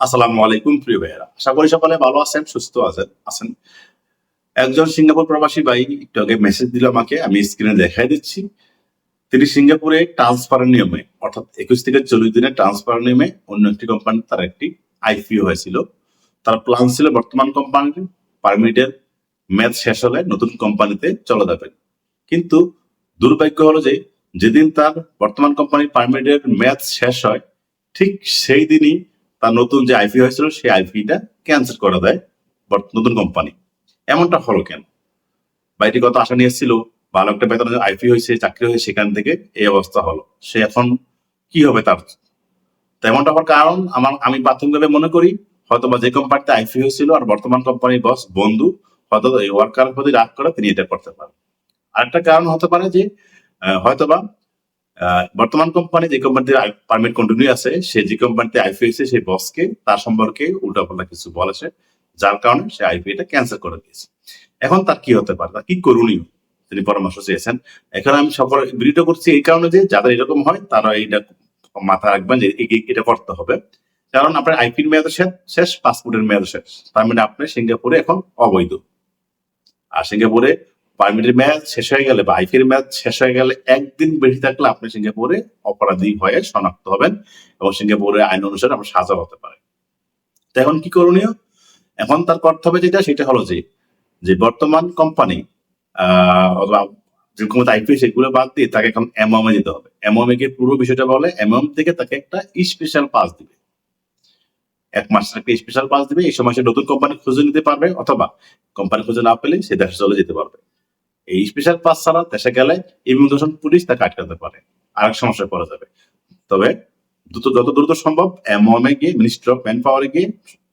আসসালামু আলাইকুম, প্রিয় ভাইয়েরা। আশা করি সকলে ভালো আছেন, সুস্থ আছেন। আছেন। একজন সিঙ্গাপুর প্রবাসী ভাই একটু আগে মেসেজ দিল আমাকে, আমি স্ক্রিনে দেখাই দিচ্ছি। তিনি সিঙ্গাপুরে নিয়মে, অর্থাৎ একুশ থেকে চল্লিশ নিয়মে অন্য একটি কোম্পানি তার একটি আইপিও হয়েছিল। তার প্ল্যান ছিল বর্তমান কোম্পানির পারমিটের ম্যাচ শেষ হলে নতুন কোম্পানিতে চলে যাবেন। কিন্তু দুর্ভাগ্য হলো যে, যেদিন তার বর্তমান কোম্পানির পারমিটের ম্যাচ শেষ হয়, ঠিক সেই দিনই তার নতুন যে আইপি হয়েছিল, সেই আইপিটা ক্যান্সেল করে দেয় নতুন কোম্পানি এমনটা হলো কেন? বাইটি কত আশা নিয়েছিল ভালো একটা বেতনের আইপি হয়েছে, চাকরি হয়েছে, সেখান থেকে এই অবস্থা হলো। সে এখন কি হবে তার? তেমনটা হওয়ার কারণ আমার, আমি প্রাথমিকভাবে মনে করি হয়তো বা যে কোম্পানিতে আইপি হয়েছিল আর বর্তমান কোম্পানির বস বন্ধু, হয়তো এই ওয়ার্কার প্রতি রাগ করে তিনি এটা করতে পারেন। আরেকটা কারণ হতে পারে যে হয়তোবা বর্তমান কোম্পানি যে কোম্পানিতে পারমিট কন্টিনিউ আছে, সে যে কোম্পানিতে আইপি হয়েছে সেই বসকে তার সম্পর্কে উল্টাপাল্টা কিছু বলেছে যার কারণে সে আইপিটা ক্যান্সেল করে দিয়েছে। এখন তার কি হতে পারে? তার কি করণীয়? তিনি পরামর্শ চেয়েছেন। এখানে আমি সকল ভিডিওটা করছি এই কারণে যে যাদের এরকম হয়, তারা এইটা মাথায় রাখবেন যে এটা করতে হবে। কারণ আপনার আইপির মেয়াদ শেষ শেষ পাসপোর্টের মেয়াদ শেষ। তার মানে আপনি সিঙ্গাপুরে এখন অবৈধ। আর সিঙ্গাপুরে পারমিটের ম্যাচ শেষ হয়ে গেলে বা আইপির মেয়াদ শেষ হয়ে গেলে একদিন বেশি থাকলে আপনি সিঙ্গাপুরে অপরাধী হয়ে শনাক্ত হবেন এবং সিঙ্গাপুরের আইন অনুসারে আপনার সাজা হতে পারে। তো এখন কি করণীয়? এখন তার করতে হবে যেটা, সেটা হলো যে যে বর্তমান কোম্পানি অথবা যে কোনো আইপি সেগুলো বাদ দিয়ে তাকে এখন এমএমএ দিতে হবে। এমএমএ কে পুরো বিষয়টা বলে এমএম থেকে তাকে একটা স্পেশাল পাস দিবে। এক মাসের একটা স্পেশাল পাস দিবে। এই সময় সে নতুন কোম্পানি খুঁজে নিতে পারবে, অথবা কোম্পানি খুঁজে না পেলে সে দেশে চলে যেতে পারবে। এই স্পেশাল পাস ছাড়া দেশে গেলে ইমিগ্রেশন পুলিশ তাকে আটকাতে পারে। আরেক সমস্যায় পড়া যাবে। তবে দ্রুত, যত দ্রুত সম্ভব এমওএমএ গিয়ে মিনিস্ট্রি অফ ম্যান পাওয়ারে গিয়ে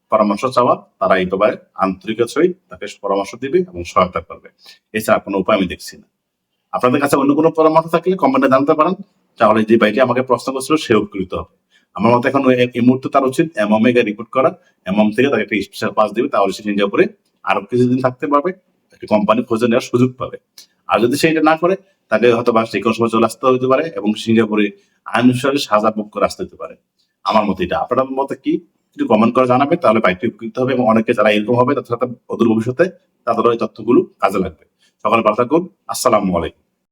পরামর্শ চাওয়া, তারা এই ব্যাপারে আন্তরিকতার সহিত তাকে পরামর্শ দিবে এবং সহায়তা করবে। এছাড়া কোনো উপায় আমি দেখছি না। আপনাদের কাছে অন্য কোনো পরামর্শ থাকলে কমেন্টে জানতে পারেন। তাহলে যে বাইকে আমাকে প্রশ্ন করছিল সে উপকৃত হবে। আমার মতে এখন এই- মুহূর্তে তার উচিত এমএমএ রিপোর্ট করা। এমএম থেকে তাকে একটা স্পেশাল পাস দিবে, তাহলে সে সিঙ্গাপুরে আরও কিছুদিন থাকতে পারবে। একটি কোম্পানি খুঁজে নেওয়ার সুযোগ পাবে। আর যদি সেটা না করে তাকে হয়তো বা যে কোনো সময় চলে আসতে হতে পারে এবং সিঙ্গাপুরে আইন অনুসারে সাজা ভোগ করে আসতে হতে পারে। আমার মতে এটা। আপনার মতে কি? একটু কমেন্ট করে জানাবে, তাহলে বাইকটি উপকৃত হবে এবং অনেকে যারা এরকম হবে, তাদের সাথে অদূর ভবিষ্যতে তাদেরও এই তথ্যগুলো কাজে লাগবে। সকাল ভালো থাকুন। আসসালামু আলাইকুম।